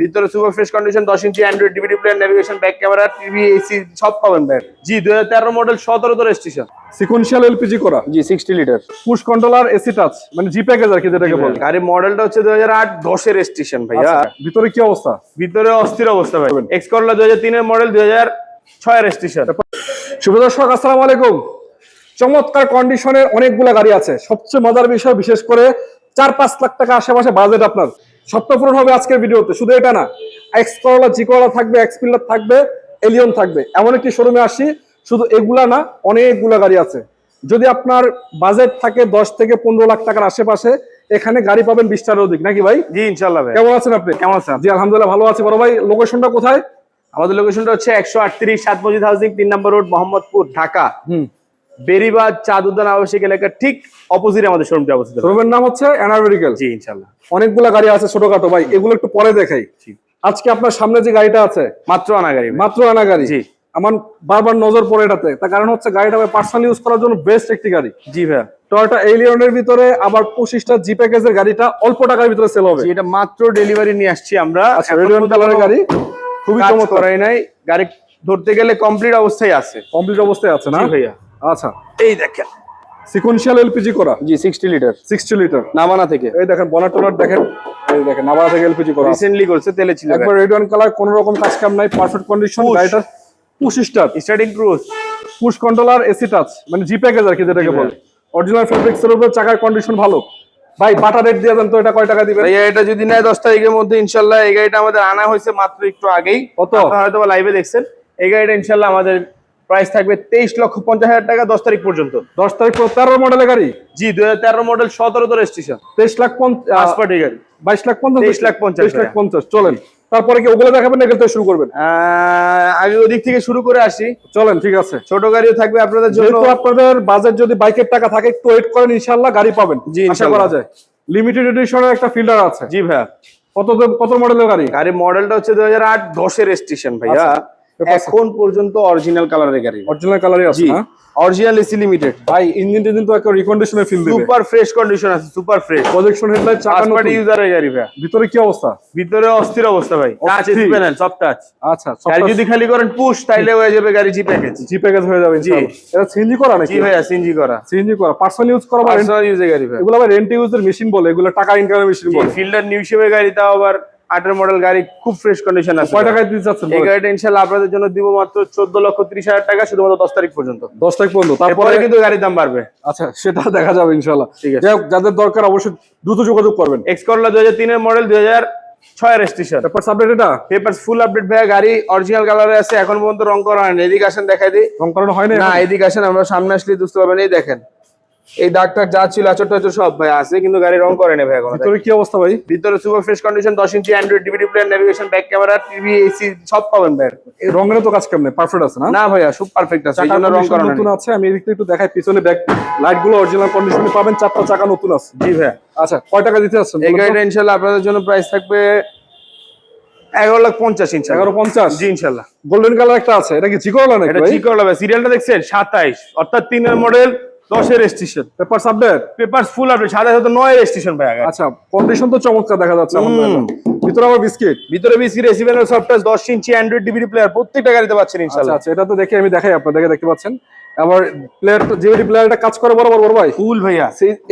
ভিতরে super fresh condition দশ ইঞ্চি Android DVD player navigation back camera TV AC সব পাবেন ভাই। জি দুই মডেল সতেরো তো রেজিস্ট্রেশন সিকোয়েন্সিয়াল এলপিজি করা? জি sixty litre push controller AC touch মানে জি প্যাকেজ আর কি যেটাকে বলে? গাড়ির মডেলটা হচ্ছে দুই হাজার আট দশের রেজিস্ট্রেশন ভাইয়া। আচ্ছা, ভিতরে কি অবস্থা? ভিতরে অস্থির অবস্থা ভাই। এক্স করলা দুই হাজার তিনের মডেল দুই হাজার ছয় রেজিস্ট্রেশন শুভ দর্শক আসসালামু আলাইকুম। চমৎকার কন্ডিশনের অনেকগুলো গাড়ি আছে। সবচেয়ে মজার বিষয় বিশেষ করে চার পাঁচ লাখ টাকা আশেপাশে বাজেট আপনার। স্বপ্ন পূরণ হবে আজকের ভিডিওতে। শুধু এটা না এক্স করলা জি করলা থাকবে এক্সপিলার থাকবে এলিয়ন থাকবে। এমন একটি শোরুমে আসি শুধু এগুলা না অনেকগুলা গাড়ি আছে। যদি আপনার বাজেট থাকে দশ থেকে পনেরো লাখ টাকার আশেপাশে এখানে গাড়ি পাবেন বিশটার অধিক। নাকি ভাই? জি ইনশাল্লাহ ভাই। কেমন আছেন আপনি? কেমন আছেন? জি আলহামদুলিল্লাহ ভালো আছি। বড় ভাই লোকেশনটা কোথায়? আমাদের লোকেশনটা হচ্ছে একশো আটত্রিশ সাত মজিদ হাউজিং তিন নম্বর রোড মোহাম্মদপুর ঢাকা। হুম। বেরিবাদ চাঁদ উদ্যান আবাসিক এলাকার ঠিক অপোজিটে আমাদের শোরুমটি অবস্থিত শোরুমের নাম হচ্ছে এনার্মেডিক্যাল জি ইনশাল্লাহ অনেকগুলা গাড়ি আছে ছোটখাটো ভাই এগুলো একটু পরে দেখাই। আজকে আপনার সামনে যে গাড়িটা আছে মাত্র আনা গাড়ি মাত্র আনা গাড়ি। জি। আমার বারবার নজর পড়ে এটাতে। তার কারণ হচ্ছে গাড়িটা পার্সোনাল ইউজ করার জন্য বেস্ট একটি গাড়ি। জি ভাইয়া টয়োটা এলিয়নের ভিতরে আবার পঁচিশটা জি প্যাকেজের গাড়িটা অল্প টাকার ভিতরে সেল হবে। এটা মাত্র ডেলিভারি নিয়ে আসছি আমরা। আচ্ছা রেডিয়ন কালারের গাড়ি? খুবই চমৎকার। নাই। গাড়ি ধরতে গেলে কমপ্লিট অবস্থায় আছে। কমপ্লিট অবস্থায় আছে না? ভাইয়া। আচ্ছা। এই দেখেন। সিকোয়েন্সিয়াল এলপিজি করা? জি সিক্সটি লিটার সিক্সটি লিটার নামানা থেকে। এই দেখেন বনার টোনার দেখেন এই দেখেন নাবারা থেকে এলপিজি করা। রিসেন্টলি করছে তেলে ছিল। একবার রেড ওয়ান কালার কোন রকম কাজ কাম নাই পারফেক্ট কন্ডিশন Push. গাড়িটার পঁচিশটা starting cruise push controller AC touch মানে জি প্যাকেজ আর কি যেটাকে বলে। অরিজিনাল ফেব্রিক্স এর উপর চাকার কন্ডিশন ভালো। ভাই বাটা রেট দিয়ে দেন তো এটা কয় টাকা দিবেন? ভাইয়া এটা যদি নেয় দশ তারিখের মধ্যে ইনশাল্লাহ এই গাড়িটা আমাদের আনা হয়েছে মাত্র একটু আগেই। কত? আপনারা হয়তো লাইভে দেখছেন। এই গাড়িটা ইনশাল্লাহ আমাদের প্রাইস থাকবে তেইশ লক্ষ পঞ্চাশ হাজার টাকা দশ তারিখ পর্যন্ত। দশ তারিখ তেরো মডেলের গাড়ি? জি দুই হাজার তেরো মডেল সতেরো তো রেজিস্ট্রেশন তেইশ লাখ পার্টি গাড়ি। বাইশ লাখ পঞ্চাশ। 23 লাখ পঞ্চাশ লাখ পঞ্চাশ চলেন। তারপরে কি ওগুলো দেখাবেন এগুলো শুরু করবেন? আগে ওদিক থেকে শুরু করে আসি। চলেন ঠিক আছে। ছোট গাড়িও থাকবে আপনাদের জন্য। যেহেতু আপনাদের বাজেট যদি বাইকের টাকা থাকে একটু ওয়েট করেন ইনশাল্লাহ গাড়ি পাবেন। জি, আশা করা যায়। লিমিটেড এডিশনের একটা ফিল্টার আছে। জি ভাইয়া। কত কত মডেলের গাড়ি? গাড়ি মডেলটা হচ্ছে দুই হাজার আট দশের রেজিস্ট্রেশন ভাইয়া। আচ্ছা। এখন পর্যন্ত অরিজিনাল কালারের গাড়ি। অরিজিনাল কালারই আছে না? অরিজিনাল এসি লিমিটেড ভাই ইঞ্জিন টিঞ্জিন তো একটা রিকন্ডিশনে ফিল দিবে। সুপার ফ্রেশ কন্ডিশন আছে সুপার ফ্রেশ প্রজেকশন হেডলাইট চাকা নতুন। ইউজারের গাড়ি ভাইয়া। ভিতরে কি অবস্থা? ভিতরে অস্থির অবস্থা ভাই। টাচ এসি প্যানেল সব টাচ আচ্ছা গাড়ি যদি খালি করেন পুশ তাইলে হয়ে যাবে গাড়ি জি প্যাকেজ জি প্যাকেজ হয়ে যাবে জি। ইনশাআল্লাহ। এটা সিএনজি করা নাকি? জি ভাই সিএনজি করা। সিএনজি করা। পার্সোনাল ইউজ করা পার্সোনাল ইউজের গাড়ি ভাই এগুলো আবার রেন্ট ইউজের মেশিন বলে এগুলো টাকা ইনকামের মেশিন বলে। ফিল্ডার নিউ শেপের গাড়ি তাও আবার আটের মডেল গাড়ি খুব ফ্রেশ কন্ডিশন আছে। কয় টাকায় দিতে চাচ্ছেন এই গাড়িটা ইনশাল্লাহ আপনাদের জন্য দিব মাত্র চোদ্দ লক্ষ ত্রিশ হাজার টাকা শুধুমাত্র দশ তারিখ পর্যন্ত। দশ তারিখ পর্যন্ত। তারপরে কিন্তু গাড়ির দাম বাড়বে। আচ্ছা সেটা দেখা যাবে ইনশাআল্লাহ ঠিক আছে। যাদের দরকার অবশ্যই দ্রুত যোগাযোগ করবেন। এক্স করলা দুই হাজার তিনের মডেল দুই হাজার ছয় রেজিস্ট্রেশন ব্যাপার সাবজেক্ট এটা? পেপার ফুল আপডেট ভাইয়া গাড়ি অরিজিনাল কালারে আছে এখন পর্যন্ত রং করা হয়নি। এদিকে আসেন দেখাই দিই। রং করানো হয় না না এদিকে আসেন আমরা সামনে আসলে বুঝতে পারবেন। এই দেখেন এই দাগ টাগ যা ছিল আচর টাচর সব ভাই আছে কিন্তু গাড়ি রং করে ভাই এখন। ভিতরে কি অবস্থা ভাই? ভিতরে সুপার ফ্রেশ কন্ডিশন দশ ইঞ্চি Android DVD player navigation back camera TV AC সব পাবেন ভাই। এই রঙের তো কাজ কেমনে? পারফেক্ট আছে না? না ভাইয়া সব পারফেক্ট আছে এই চাকা জন্য রং করানো নতুন আছে আমি এদিক একটু দেখাই পিছনে ব্যাক লাইটগুলো অরিজিনাল কন্ডিশনে পাবেন চারটা চাকা নতুন আছে। জি ভাইয়া আচ্ছা কয় টাকা দিতে যাচ্ছেন এই গাড়িটা ইনশাল্লাহ আপনাদের জন্য প্রাইস থাকবে এগারো লাখ পঞ্চাশ ইনশাল্লাহ। এগারো পঞ্চাশ? জি ইনশাল্লাহ। গোল্ডেন কালার একটা আছে এটা কি জিকোলা নাকি এটা ভাই? সিরিয়ালটা দেখছেন? সাতাইশ অর্থাৎ তিনের মডেল দশের registration paper subject paper full update সাড়ে সাথে নয় রেজিস্ট্রেশন ভাই আচ্ছা কন্ডিশন তো চমৎকার দেখা যাচ্ছে। দেখলাম। ভিতরে আবার বিস্কিট? ভিতরে বিসি রেসিভেনের সফটওয়্যার দশ ইঞ্চি অ্যান্ড্রয়েড ডিভিডি প্লেয়ার প্রত্যেকটা গাড়িতে পাচ্ছেন আচ্ছা ইনশাল্লাহ। আচ্ছা এটা তো দেখে আমি দেখাই আপনাদেরকে দেখতে পাচ্ছেন? আবার প্লেয়ার জিওডি প্লেয়ারটা কাজ করে বরাবর বড় ভাই? ফুল ভাইয়া।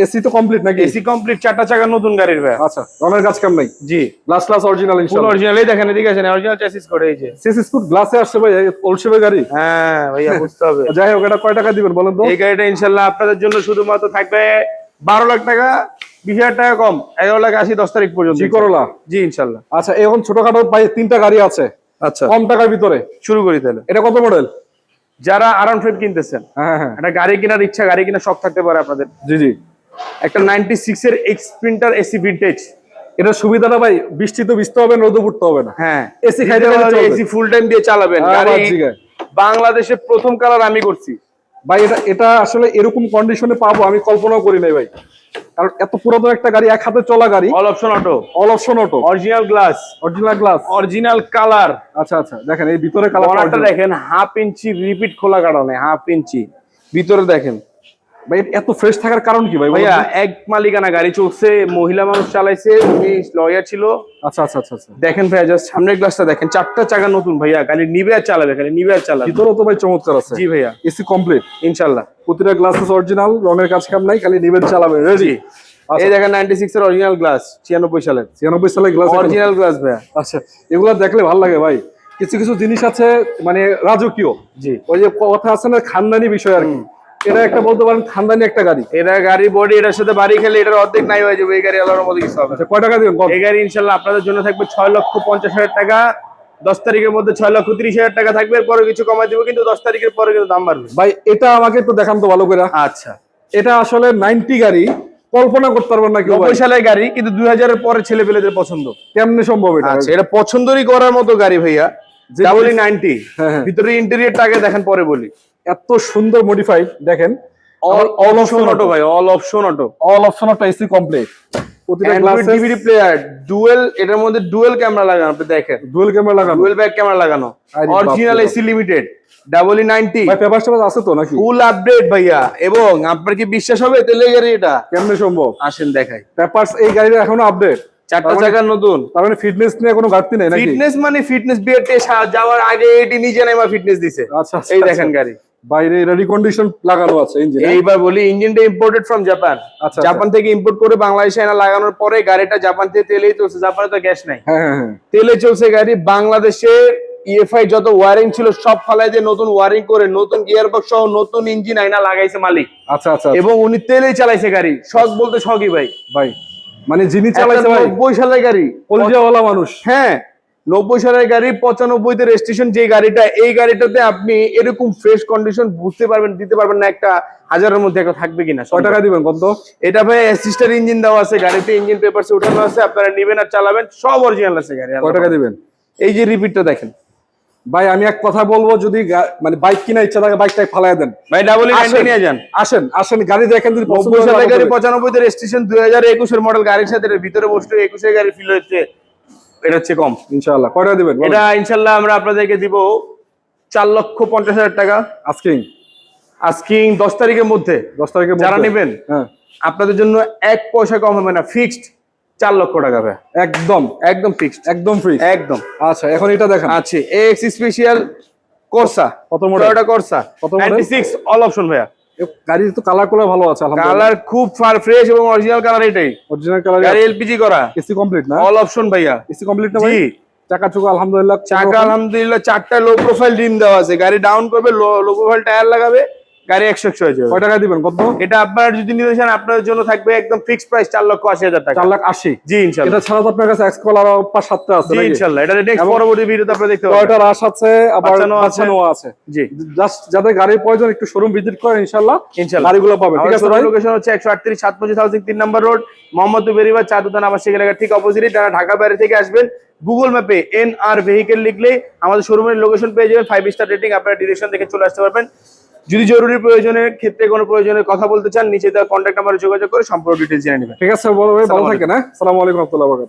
এসি তো কমপ্লিট নাকি? এসি কমপ্লিট চারটা চাকা নতুন গাড়ির ভাই আচ্ছা রনের কাজ কাম নাই জি। গ্লাস গ্লাস অরিজিনাল ফুল ইনশাআল্লাহ অরিজিনাল এই দেখেন এদিকে আছেন অরিজিনাল চ্যাসিস করে এই যে। সিসি স্কুট গ্লাসে আসছে ভাই ওল্ড গাড়ি। হ্যাঁ ভাইয়া বুঝতে হবে। যাই হোক এটা কয় টাকা দিবেন বলেন তো? এই গাড়িটা ইনশাল্লাহ আপনাদের জন্য শুধুমাত্র থাকবে বারো লাখ টাকা বিশ হাজার টাকা কম এগারো লাখ আশি দশ তারিখ পর্যন্ত। জি করলা? জি ইনশাল্লাহ। আচ্ছা এখন ছোটখাটো তিনটা গাড়ি আছে। আচ্ছা। কম টাকার ভিতরে? শুরু করি তাহলে। এটা কত মডেল যারা আরাম ফাইভ কিনতেছেন হ্যাঁ হ্যাঁ। একটা গাড়ি কেনার ইচ্ছা গাড়ি কেনার শখ থাকতে পারে আপনাদের। জি জি। একটা নাইনটি সিক্স এর এক্স প্রিন্টার এসি ভিন্টেজ এটা সুবিধাটা ভাই বৃষ্টি তো ভিজতে হবে রোদে পড়তে হবে না। হ্যাঁ। এসি খাইতে এসি ফুল টাইম দিয়ে চালাবেন। জিগায়। বাংলাদেশে প্রথম কালার আমি করছি। ভাই এটা এটা আসলে এরকম কন্ডিশনে পাবো আমি কল্পনাও করি নাই ভাই। কারণ এত পুরাতন একটা গাড়ি এক হাতে চলা গাড়ি। All option auto all option auto original glass original glass original colour আচ্ছা আচ্ছা দেখেন এই ভিতরে কালার বনারটা দেখেন হাফ ইঞ্চি রিপিট খোলা কারণে হাফ ইঞ্চি ভিতরে দেখেন। ভাই এত ফ্রেশ থাকার কারণ কি ভাই? ভাইয়া এক মালিকানা গাড়ি চলছে মহিলা মানুষ চালাইছে উনি লয়ার ছিল। আচ্ছা আচ্ছা আচ্ছা আচ্ছা। দেখেন ভাইয়া জাস্ট সামনের গ্লাসটা দেখেন চারটা চাকা নতুন ভাইয়া গাড়ি নিবে আর চালাবে খালি নিবে আর চালাবে। ভিতরেও তো ভাই চমৎকার আছে। জি ভাইয়া। এসি কমপ্লিট ইনশাল্লাহ প্রতিটা গ্লাস অরিজিনাল রঙের কাজ কাম নাই খালি নিবেন চালাবেন রেডি জি। এই দেখেন নাইনটি সিক্স এর অরিজিনাল গ্লাস ছিয়ানব্বই সালের। ছিয়ানব্বই সালে গ্লাস অরিজিনাল গ্লাস ভাইয়া। আচ্ছা এগুলা দেখলে ভালো লাগে ভাই। কিছু কিছু জিনিস আছে মানে রাজকীয়। জি। ওই যে কথা আছে না খানদানি বিষয় আর কি। এটা একটা বলতে পারেন খানদানি একটা গাড়ি। এটা গাড়ি বডি এটার সাথে বাড়ি খেলে এটার অর্ধেক নাই হয়ে যাবে এই গাড়ি আলার মধ্যে কিছু হবে আচ্ছা কয় টাকা দিবেন? এই গাড়ি ইনশাল্লাহ আপনাদের জন্য থাকবে ছয় লক্ষ পঞ্চাশ হাজার টাকা। দশ তারিখের মধ্যে ছয় লক্ষ তিরিশ হাজার টাকা থাকবে এরপরে কিছু কমাই দিব কিন্তু দশ তারিখের পরে কিন্তু দাম বাড়বে। ভাই এটা আমাকে একটু দেখান তো ভালো করে। আচ্ছা। এটা আসলে নাইনটি গাড়ি কল্পনা করতে পারবেন না কেউ সালের গাড়ি কিন্তু দুই হাজারের পরে ছেলে পেলেদের পছন্দ। কেমনে সম্ভব এটা? আচ্ছা এটা পছন্দরই করার মতো গাড়ি ভাইয়া। ডাবল নাইনটি হ্যাঁ। ভিতরে ইন্টেরিয়রটা আগে দেখেন পরে বলি। এত সুন্দর দেখেন। অল অপশন অটো ভাই all option auto all option AC complete প্রতিটা গ্লাসে ডিভিডি প্লেয়ার ডুয়েল এটার মধ্যে ডুয়েল ক্যামেরা লাগানো আপনি দেখেন। ডুয়েল ক্যামেরা লাগানো। ডুয়েল ব্যাক ক্যামেরা লাগানো। Original AC limited double ninety ভাই পেপার আছে তো নাকি? ফুল আপডেট ভাইয়া। এবং আপনার কি বিশ্বাস হবে? গাড়ি এটা? কেমনে সম্ভব? আসেন দেখাই। পেপারস এই গাড়ির এখনও আপডেট চারটা মানে- চাকার নতুন। তার মানে ফিটনেস নিয়ে কোনো ঘাটতি নেই নাকি? ফিটনেস মানে ফিটনেস বিয়েতে যাওয়ার আগে এটি নিজে নেমা ফিটনেস দিছে। আচ্ছা আচ্ছা, এই আচ্ছা। দেখেন গাড়ি। বাইরে রেডি কন্ডিশন লাগানো আছে ইঞ্জিন এইবার বলি ইঞ্জিনটা ইম্পোর্টেড ফ্রম জাপান আচ্ছা, জাপান থেকে ইম্পোর্ট করে বাংলাদেশে এনে লাগানোর পরে গাড়িটা জাপান থেকে তেলেই চলছে। জাপানে তো গ্যাস নাই। হ্যাঁ হ্যাঁ হ্যাঁ। তেলে চলছে গাড়ি। বাংলাদেশের ইএফআই যত ওয়ারিং ছিল সব ফালাই দিয়ে নতুন ওয়ারিং করে নতুন গিয়ার বক্স সহ নতুন ইঞ্জিন আইনা লাগাইছে মালিক। আচ্ছা আচ্ছা। এবং উনি তেলেই চালাইছে গাড়ি। শখ বলতে শখই ভাই। ভাই মানে যিনি চালাইছে ভাই নব্বই সালের গাড়ি। কলজিয়াওয়ালা মানুষ। হ্যাঁ নব্বই সালের গাড়ি পঁচানব্বইতে রেজিস্ট্রেশন যে গাড়িটা এই গাড়িটাতে আপনি এরকম ফ্রেশ কন্ডিশন বুঝতে পারবেন দিতে পারবেন না একটা হাজারের মধ্যে একটা থাকবে কিনা কয় টাকা দিবেন কত? এটা ভাই অ্যাসিস্টার ইঞ্জিন দেওয়া আছে গাড়িতে ইঞ্জিন পেপারস উঠানো আছে আপনারা নেবেন আর চালাবেন সব অরিজিনাল আছে গাড়ি কয় টাকা দিবেন? এই যে রিপিটটা দেখেন। ভাই আমি এক কথা বলব যদি গা- মানে বাইক কিনা ইচ্ছা থাকে বাইকটাই ফালাই দেন। ভাই ডাবল। নিয়ে যান। আসেন আসেন গাড়ি দেখেন যদি নব্বই সালের গাড়ি করে। পঁচানব্বইতে রেজিস্ট্রেশন দুই হাজার একুশের মডেল গাড়ির সাথে ভিতরে বসতে একুশের গাড়ি ফিল হচ্ছে এটা হচ্ছে কম। ইনশাআল্লাহ কয় টাকা দিবেন? এটা ইনশাল্লাহ আমরা আপনাদেরকে দিব চার লক্ষ পঞ্চাশ হাজার টাকা। আজকে আজকিং দশ তারিখের মধ্যে। দশ তারিখে যারা নেবেন হ্যাঁ। আপনাদের জন্য এক পয়সা কম হবে না ফিক্সড চার লক্ষ টাকা ভাই। একদম একদম ফিক্সড একদম ফ্রি একদম। আচ্ছা এখন এটা দেখেন। আছে এক্স স্পেশাল কোর্সা কত model? টয়োটা কোর্সা কত model? 96 অল অপশন ভাইয়া। গাড়ির তো কালার করে ভালো আছে কালার খুব ফার ফ্রেশ এবং অরিজিনাল কালার এটাই। অরিজিনাল কালার গাড়ি এলপিজি করা। এসি কমপ্লিট না? অল অপশন ভাইয়া। এসি কমপ্লিট না ভাই? জি। চাকা চুকা আলহামদুলিল্লাহ চাকা আলহামদুলিল্লাহ চারটা লো প্রোফাইল রিম দেওয়া আছে। গাড়ি ডাউন করবে লো প্রোফাইল টায়ার লাগাবে। গাড়ি একশো একশো হয়ে যাবে। কয় টাকা দিবেন? কত? এটা আপনার যদি নিতে চান আপনার জন্য থাকবে একদম ফিক্সড প্রাইস চার লক্ষ আশি হাজার টাকা। চার লাখ আশি? জি ইনশাল্লাহ। এটা ছাড়া তো আপনার কাছে এক্স কলার পাঁচ সাতটা আছে জি ইনশাল্লাহ। এটা নেক্সট পরবর্তী ভিডিওতে আপনারা দেখতে পাবেন আছে? আবার আছে। জি। জাস্ট যাদের গাড়ির প্রয়োজন একটু শোরুম ভিজিট করেন ইনশাআল্লাহ ইনশাল্লাহ। গাড়িগুলো পাবেন ঠিক আছে ভাই? লোকেশন হচ্ছে একশো আটত্রিশ সাত পঁচিশ হাউসিং তিন নম্বর রোড মোহাম্মদ বেরিবার চাঁদুদান আবাসিক এলাকার ঠিক অপোজিটে যারা ঢাকা বাইরে থেকে আসবেন গুগল ম্যাপে এন আর ভেহিকেল লিখলেই আমাদের শোরুমের লোকেশন পেয়ে যাবেন। ফাইভ স্টার রেটিং আপনারা ডিরেকশন দেখে চলে আসতে পারবেন। যদি জরুরি প্রয়োজনের ক্ষেত্রে কোনো প্রয়োজনের কথা বলতে চান নিচে তার কন্ট্যাক্ট নাম্বারে যোগাযোগ করে সম্পূর্ণ ডিটেলস জেনে নেবেন। ঠিক আছে বড় ভাই ভালো থাকে থাকেন হ্যাঁ? আসসালামু আলাইকুম